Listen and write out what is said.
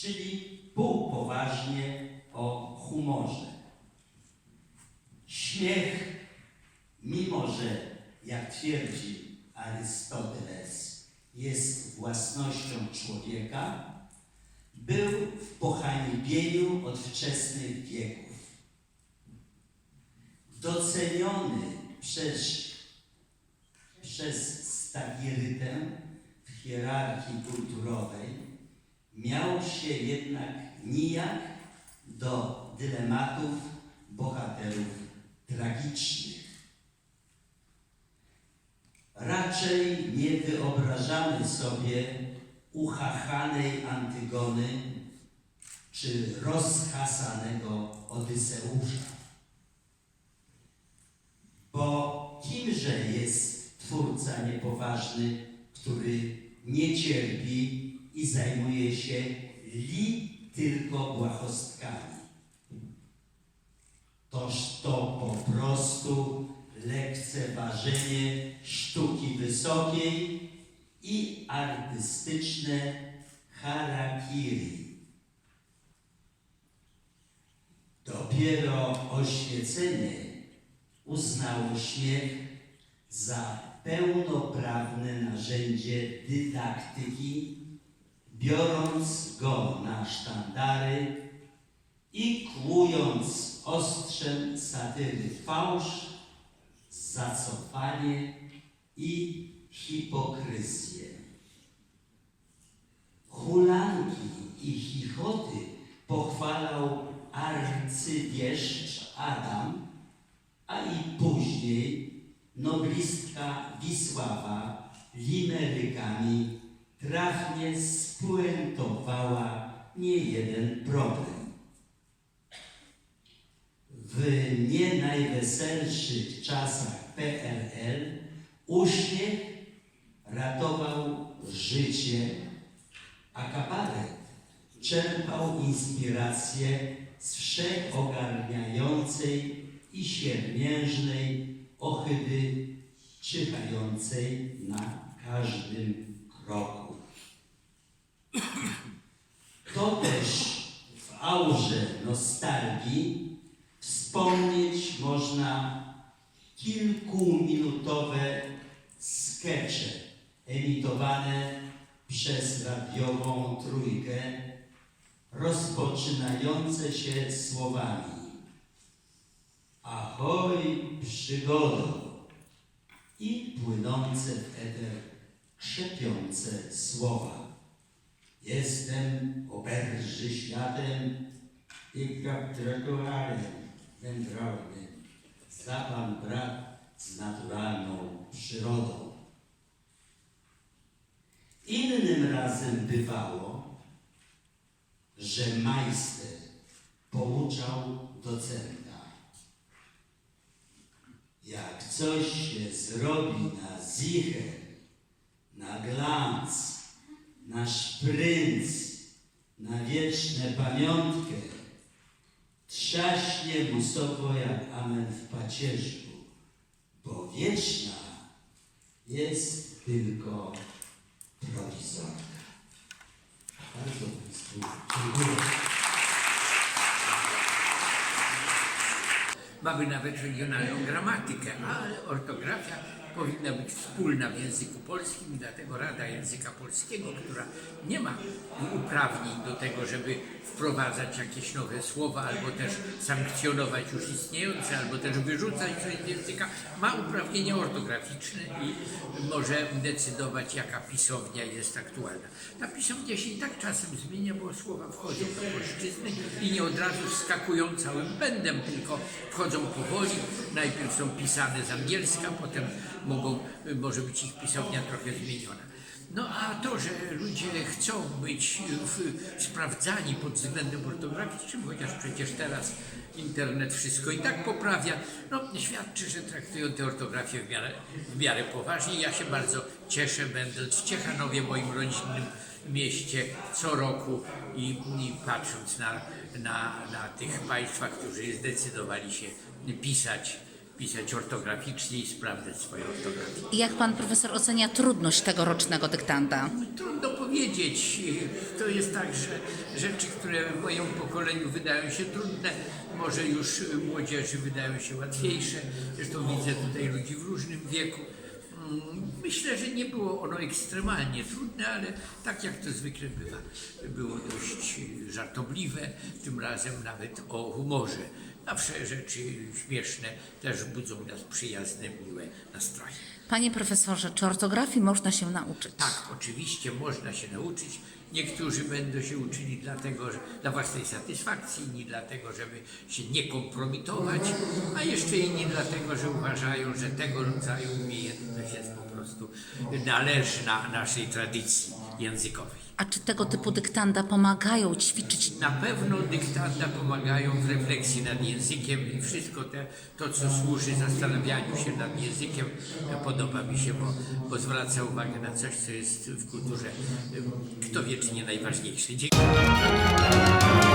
czyli półpoważnie o humorze. Śmiech, mimo że, jak twierdzi Arystoteles, jest własnością człowieka, był w pohańbieniu od wczesnych wieków. Doceniony przez, przez stagirytę w hierarchii kulturowej, miał się jednak nijak do dylematów bohaterów tragicznych. Raczej nie wyobrażamy sobie uchachanej Antygony czy rozhasanego Odyseusza. Bo kimże jest twórca niepoważny, który nie cierpi i zajmuje się li tylko błahostkami? Toż to po prostu lekceważenie sztuki wysokiej i artystyczne harakiri. Dopiero oświecenie uznało śmiech za pełnoprawne narzędzie dydaktyki, biorąc go na sztandary i kłując ostrzem satyry fałsz, zacofanie i hipokryzję. Hulanki i chichoty pochwalał arcywieszcz Adam, a i później noblistka Wisława limerykami trafnie spuentowała niejeden problem. W nie najweselszych czasach PRL uśmiech ratował życie, a kabaret czerpał inspirację z wszechogarniającej i siermiężnej ohydy czyhającej na każdym kroku. To też w aurze nostalgii wspomnieć można kilkuminutowe skecze emitowane przez radiową trójkę, rozpoczynające się słowami Ahoj przygodo i płynące w eter krzepiące słowa. Jestem oberży światem i kaptratorem wędrownym. Za pan brat z naturalną przyrodą. Innym razem bywało, że majster pouczał docenta. Jak coś się zrobi na zicher, na glans, na szprync, na wieczne pamiątkę, trzaśnie mu sowo jak amen w pacierzku, bo wieczna jest tylko Babina Regionale o grammatica, ah, ortografia. Powinna być wspólna w języku polskim i dlatego Rada Języka Polskiego, która nie ma uprawnień do tego, żeby wprowadzać jakieś nowe słowa, albo też sankcjonować już istniejące, albo też wyrzucać coś z języka, ma uprawnienia ortograficzne i może decydować, jaka pisownia jest aktualna. Ta pisownia się i tak czasem zmienia, bo słowa wchodzą do polszczyzny i nie od razu wskakują całym pędem, tylko wchodzą powoli. Najpierw są pisane z angielska, potem mogą, może być ich pisownia trochę zmieniona. No a to, że ludzie chcą być sprawdzani pod względem ortograficznym, chociaż przecież teraz internet wszystko i tak poprawia, no świadczy, że traktują tę ortografię w miarę, w miarę poważnie. Ja się bardzo cieszę, będąc w Ciechanowie, moim rodzinnym mieście, co roku i, i patrząc na, na, na tych państwa, którzy zdecydowali się pisać, pisać ortograficznie i sprawdzać swoje ortografię. Jak pan profesor ocenia trudność tegorocznego dyktanda? Trudno powiedzieć. To jest tak, że rzeczy, które mojemu pokoleniu wydają się trudne, może już młodzieży wydają się łatwiejsze. Zresztą widzę tutaj ludzi w różnym wieku. Mm, Myślę, że nie było ono ekstremalnie trudne, ale tak jak to zwykle bywa, było dość żartobliwe, tym razem nawet o humorze. Zawsze rzeczy śmieszne też budzą nas przyjazne, miłe nastroje. Panie profesorze, czy ortografii można się nauczyć? Tak, oczywiście można się nauczyć. Niektórzy będą się uczyli dlatego, że dla własnej satysfakcji, inni dlatego, żeby się nie kompromitować, a jeszcze inni dlatego, że uważają, że tego rodzaju umiejętność jest po prostu należna naszej tradycji językowej. A czy tego typu dyktanda pomagają ćwiczyć? Na pewno dyktanda pomagają w refleksji nad językiem i wszystko te, to, co służy zastanawianiu się nad językiem, podoba mi się, bo, bo zwraca uwagę na coś, co jest w kulturze, kto wie, czy nie najważniejsze. Dziękuję.